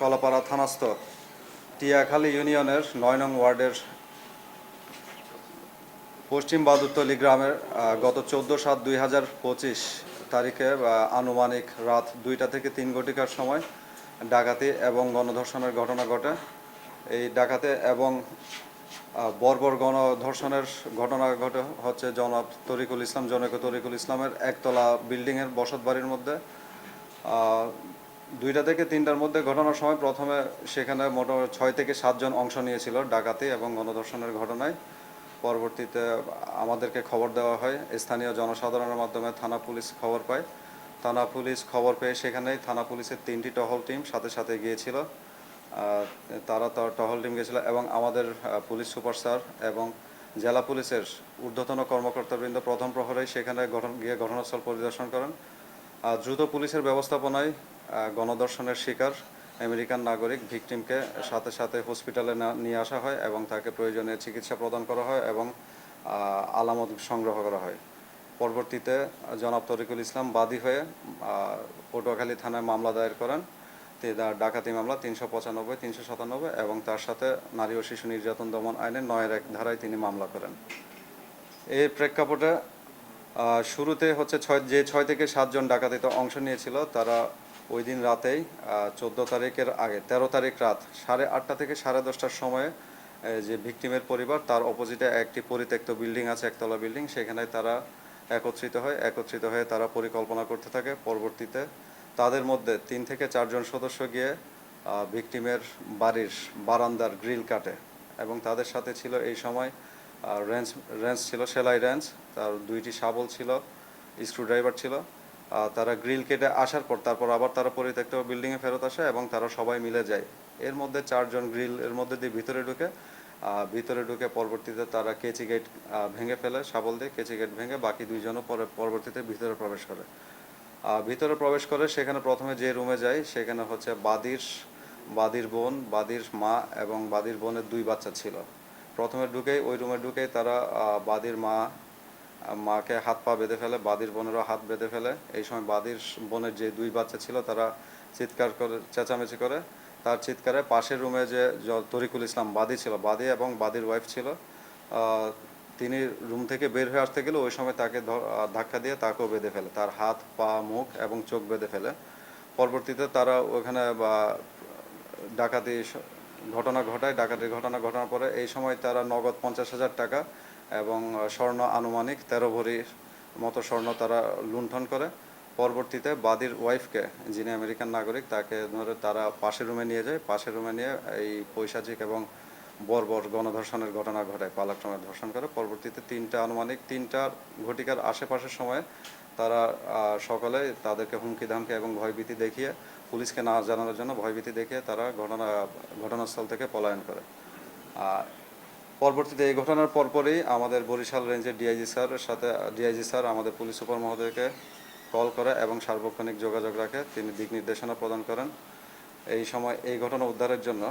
কলাপাড়া থানাস্থ, টিয়াখালী ইউনিয়নের নয় নং ওয়ার্ডের পশ্চিম বাদুরতলি গ্রামের গত চোদ্দ সাত দুই হাজার পঁচিশ তারিখে আনুমানিক রাত দুইটা থেকে তিন ঘটিকার সময় ডাকাতি এবং গণধর্ষণের ঘটনা ঘটে। এই ডাকাতে এবং বর্বর গণধর্ষণের ঘটনা ঘটে হচ্ছে জনাব তরিকুল ইসলাম, জনক তরিকুল ইসলামের একতলা বিল্ডিংয়ের বসত বাড়ির মধ্যে। দুইটা থেকে তিনটার মধ্যে ঘটনার সময় প্রথমে সেখানে মোটামুটি ছয় থেকে সাতজন অংশ নিয়েছিল ডাকাতি এবং গণধর্ষণের ঘটনায়। পরবর্তীতে আমাদেরকে খবর দেওয়া হয়। স্থানীয় জনসাধারণের মাধ্যমে থানা পুলিশ খবর পায়। থানা পুলিশ খবর পেয়ে সেখানেই থানা পুলিশের তিনটি টহল টিম সাথে সাথে গিয়েছিল। তারা টহল টিম গিয়েছিল এবং আমাদের পুলিশ সুপার স্যার এবং জেলা পুলিশের ঊর্ধ্বতন কর্মকর্তাবৃন্দ প্রথম প্রহরেই সেখানে ঘটন গিয়ে ঘটনাস্থল পরিদর্শন করেন। দ্রুত পুলিশের ব্যবস্থাপনায় গণদর্শনের শিকার আমেরিকান নাগরিক ভিকটিমকে সাথে সাথে হসপিটালে নিয়ে আসা হয় এবং তাকে প্রয়োজনীয় চিকিৎসা প্রদান করা হয় এবং আলামত সংগ্রহ করা হয়। পরবর্তীতে জনাব তরিকুল ইসলাম বাদী হয়ে পটুয়াখালী থানায় মামলা দায়ের করেন। ডাকাতি মামলা তিনশো পঁচানব্বই, তিনশো সাতানব্বই এবং তার সাথে নারী ও শিশু নির্যাতন দমন আইনের নয়ের এক ধারায় তিনি মামলা করেন। এই প্রেক্ষাপটে শুরুতে হচ্ছে ছয় যে ছয় থেকে সাতজন ডাকাতিতে অংশ নিয়েছিল, তারা ওই দিন রাতেই চোদ্দ তারিখের আগে, তেরো তারিখ রাত, সাড়ে আটটা থেকে সাড়ে দশটার সময়ে যে ভিকটিমের পরিবার, তার অপোজিটে একটি পরিত্যক্ত বিল্ডিং আছে, একতলা বিল্ডিং, সেখানে তারা একত্রিত হয়, একত্রিত হয়ে তারা পরিকল্পনা করতে থাকে। পরবর্তীতে তাদের মধ্যে তিন থেকে চারজন সদস্য গিয়ে ভিকটিমের বাড়ির বারান্দার গ্রিল কাটে এবং তাদের সাথে ছিল এই সময় রেঞ্জ রেঞ্জ ছিল, সেলাই রেঞ্জ তার দুইটি শাবল ছিল, স্ক্রুড্রাইভার ছিল। তারা গ্রিল কেটে আসার পর তারপর আবার তারা পরিত্যক্ত বিল্ডিংয়ে ফেরত আসে এবং তারা সবাই মিলে যায়। এর মধ্যে চারজন গ্রিল এর মধ্যে দিয়ে ভিতরে ঢুকে ভিতরে ঢুকে পরবর্তীতে তারা কেচি গেট ভেঙে ফেলে, শাবল দিয়ে কেচি গেট ভেঙে বাকি দুইজনও পরে পরবর্তীতে ভিতরে প্রবেশ করে। ভিতরে প্রবেশ করে সেখানে প্রথমে যে রুমে যায় সেখানে হচ্ছে বাদির বাদির বোন, বাদির মা এবং বাদির বোনের দুই বাচ্চা ছিল। প্রথমে ঢুকেই, ওই রুমে ঢুকেই তারা বাদির মা মাকে হাত পা বেঁধে ফেলে, বাদির বোনেরও হাত বেঁধে ফেলে। এই সময় বাদির বোনের যে দুই বাচ্চা ছিল, তারা চিৎকার করে, চেঁচামেচি করে। তার চিৎকারে পাশের রুমে যে তরিকুল ইসলাম বাদী ছিল, বাদী এবং বাদির ওয়াইফ ছিল তিনি রুম থেকে বের হয়ে আসতে গেলে ওই সময় তাকে ধাক্কা দিয়ে তাকেও বেঁধে ফেলে। তার হাত, পা, মুখ এবং চোখ বেঁধে ফেলে। পরবর্তীতে তারা ওখানে বা, ডাকাতি ঘটনা ঘটায়। ডাকাতির ঘটনা ঘটানোর পরে এই সময় তারা নগদ পঞ্চাশ হাজার টাকা এবং স্বর্ণ আনুমানিক তেরো ভরির মতো স্বর্ণ তারা লুণ্ঠন করে। পরবর্তীতে বাদির ওয়াইফকে, যিনি আমেরিকান নাগরিক, তাকে ধরে তারা পাশের রুমে নিয়ে যায়। পাশের রুমে নিয়ে এই পৈশাচিক এবং বর্বর গণধর্ষণের ঘটনা ঘটায় পালাক্রমে ধর্ষণ করে। পরবর্তীতে তিনটা আনুমানিক, তিনটা ঘটিকার আশেপাশের সময় তারা সকলে তাদেরকে হুমকি, ধামকি এবং ভয়ভীতি দেখিয়ে, পুলিশকে না জানানোর জন্য ভয়ভীতি দেখিয়ে তারা ঘটনা, ঘটনাস্থল থেকে পলায়ন করে। পরবর্তীতে এই ঘটনার পরপরই আমাদের বরিশাল রেঞ্জের ডিআইজি স্যারের সাথে, ডিআইজি স্যার আমাদের পুলিশ সুপার মহোদয়কে কল করে এবং সার্বক্ষণিক যোগাযোগ রাখে। তিনি দিক নির্দেশনা প্রদান করেন। এই সময় এই ঘটনা উদ্ধারের জন্য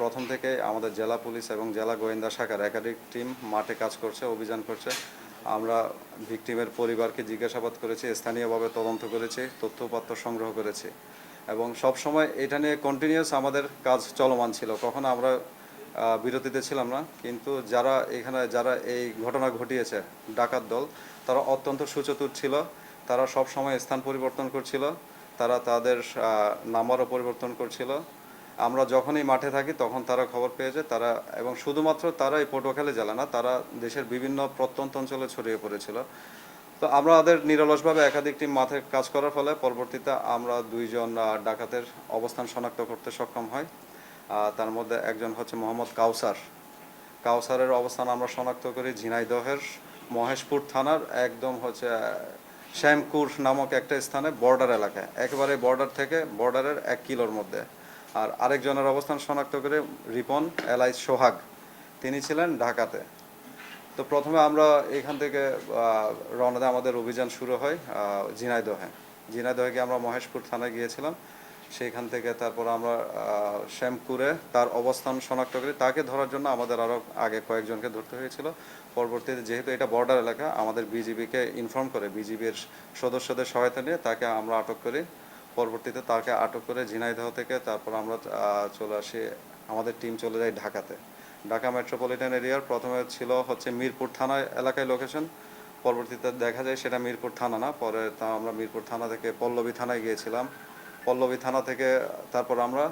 প্রথম থেকে আমাদের জেলা পুলিশ এবং জেলা গোয়েন্দা শাখার একাধিক টিম মাঠে কাজ করছে, অভিযান করছে। আমরা ভিকটিমের পরিবারকে জিজ্ঞাসাবাদ করেছি, স্থানীয়ভাবে তদন্ত করেছি, তথ্যপত্র সংগ্রহ করেছি এবং সব সময় এটা নিয়ে কন্টিনিউয়াস আমাদের কাজ চলমান ছিল। কখনো আমরা বিরতিতে ছিলাম না, কিন্তু যারা এখানে, যারা এই ঘটনা ঘটিয়েছে, ডাকাত দল, তারা অত্যন্ত সুচতুর ছিল। তারা সব সময় স্থান পরিবর্তন করছিল। তারা তাদের নাম্বারও পরিবর্তন করছিল। আমরা যখনই মাঠে থাকি, তখন তারা খবর পেয়ে যায়। তারা, এবং শুধুমাত্র তারা এই পটুয়াখালী জেলা না, তারা দেশের বিভিন্ন প্রত্যন্ত অঞ্চলে ছড়িয়ে পড়েছিল। তো আমরা আমাদের নিরলসভাবে একাধিকটি মাঠে কাজ করার ফলে পরবর্তীতে আমরা দুইজন ডাকাতের অবস্থান শনাক্ত করতে সক্ষম হয় তার মধ্যে একজন হচ্ছে মোহাম্মদ কাউসার। কাউসারের অবস্থান আমরা শনাক্ত করি ঝিনাইদহের মহেশপুর থানার একদম হচ্ছে শ্যামকুর নামক একটা স্থানে বর্ডার এলাকায়। একেবারে বর্ডার থেকে বর্ডারের এক কিলোর মধ্যে। আর আরেকজনের অবস্থান শনাক্ত করে রিপন এলাই সোহাগ। তিনি ছিলেন ঢাকাতে। তো প্রথমে আমরা এখান থেকে রওনা আমাদের অভিযান শুরু হয় আহ, ঝিনাইদহে গিয়ে আমরা মহেশপুর থানায় গিয়েছিলাম। সেইখান থেকে তারপর আমরা আহ, শ্যামপুরে তার অবস্থান শনাক্ত করি। তাকে ধরার জন্য আমাদের আরও আগে কয়েকজনকে ধরতে হয়েছিল। পরবর্তীতে যেহেতু এটা বর্ডার এলাকা আমাদের বিজিবিকে ইনফর্ম করে বিজিবির সদস্যদের সহায়তা নিয়ে তাকে আমরা আটক করি। পরবর্তীতে তাকে আটক করে ঝিনাইদহ থেকে তারপর আমরা চলে আসি আমাদের টিম চলে যায় ঢাকাতে। ঢাকা মেট্রোপলিটন এরিয়ার প্রথমে ছিল হচ্ছে মিরপুর থানা এলাকায় লোকেশন পরবর্তীতে দেখা যায় সেটা মিরপুর থানা না পরে তা আমরা মিরপুর থানা থেকে পল্লবী থানায় গিয়েছিলাম। পল্লবী থানা থেকে তারপর আমরা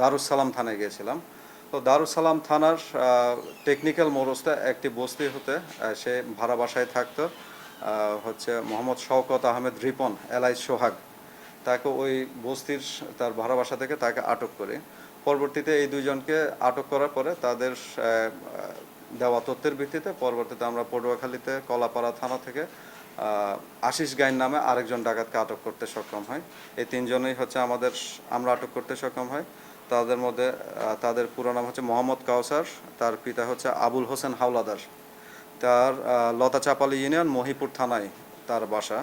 দারুসালাম থানায় গিয়েছিলাম। তো দারুসালাম থানার টেকনিক্যাল মোরস্তা একটি বস্তি হতে সে ভাড়া বাসায় থাকতো হচ্ছে মোহাম্মদ শওকত আহমেদ রিপন এলাই সোহাগ। তাকে ওই বস্তির তার ভাড়া বাসা থেকে তাকে আটক করে। পরবর্তীতে এই দুইজনকে আটক করার পরে তাদের দেওয়া তথ্যের ভিত্তিতে পরবর্তীতে আমরা পটুয়াখালীতে কলাপাড়া থানা থেকে আশিস গাইন নামে আরেকজন ডাকাতকে আটক করতে সক্ষম হয়। এই তিনজনই হচ্ছে আমাদের আমরা আটক করতে সক্ষম হয়। তাদের মধ্যে তাদের পুরো নাম হচ্ছে মোহাম্মদ কাউসার, তার পিতা হচ্ছে আবুল হোসেন হাওলাদার। তার লতা চাপালি ইউনিয়ন মহিপুর থানায় তার বাসা।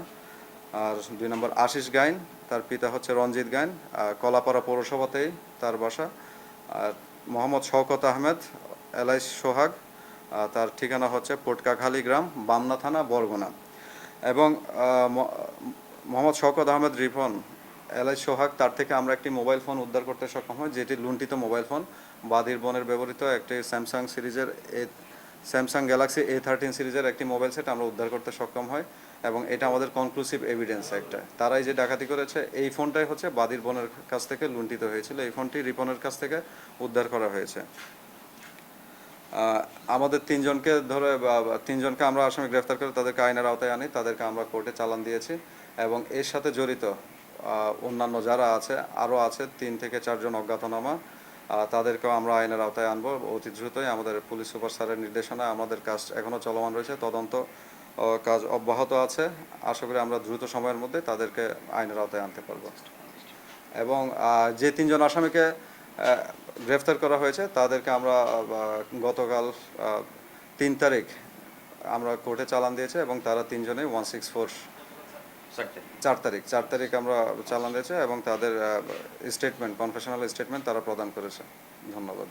আর দুই নম্বর আশিস গাইন, তার পিতা হচ্ছে রঞ্জিত গাইন কলাপাড়া পৌরসভাতেই তার বাসা। আর মোহাম্মদ শওকত আহমেদ এলাই সোহাগ তার ঠিকানা হচ্ছে পোটকাখালী গ্রাম, বামনা থানা, বরগুনা। এবং মোহাম্মদ শওকত আহমেদ রিফন এলাই সোহাগ, তার থেকে আমরা একটি মোবাইল ফোন উদ্ধার করতে সক্ষম হয় যেটি লুণ্ঠিত মোবাইল ফোন। বাদির বনের ব্যবহৃত একটি স্যামসাং সিরিজের A, Samsung Galaxy A thirteen সিরিজের একটি মোবাইল সেট আমরা উদ্ধার করতে সক্ষম হয় এবং এটা আমাদের কনক্লুসিভ এভিডেন্স একটা। তারাই যে ডাকাতি করেছে, এই ফোনটাই হচ্ছে বাদির বনের কাছ থেকে লুণ্ঠিত হয়েছিল, এই ফোনটি রিপনের কাছ থেকে উদ্ধার করা হয়েছে। আমাদের তিনজনকে ধরে তিনজনকে আমরা আসামি গ্রেফতার করে তাদেরকে আইনের আওতায় আনি, তাদেরকে আমরা কোর্টে চালান দিয়েছি এবং এর সাথে জড়িত অন্যান্য যারা আছে, আরও আছে, তিন থেকে চারজন অজ্ঞাতনামা তাদেরকেও আমরা আইনের আওতায় আনব। অতি দ্রুতই আমাদের পুলিশ সুপার স্যারের নির্দেশনায় আমাদের কাজ এখনও চলমান রয়েছে, তদন্ত কাজ অব্যাহত আছে। আশা করি আমরা দ্রুত সময়ের মধ্যে তাদেরকে আইনের আওতায় আনতে পারব। এবং যে তিনজন আসামিকে গ্রেফতার করা হয়েছে। তাদেরকে আমরা গতকাল তিন তারিখ আমরা কোর্টে চালান দিয়েছে এবং তারা তিনজনে ওয়ান সিক্স ফোর চার তারিখ। চার তারিখ আমরা চালান দিয়েছে এবং তাদের স্টেটমেন্ট কনফেশনাল স্টেটমেন্ট তারা প্রদান করেছে। ধন্যবাদ।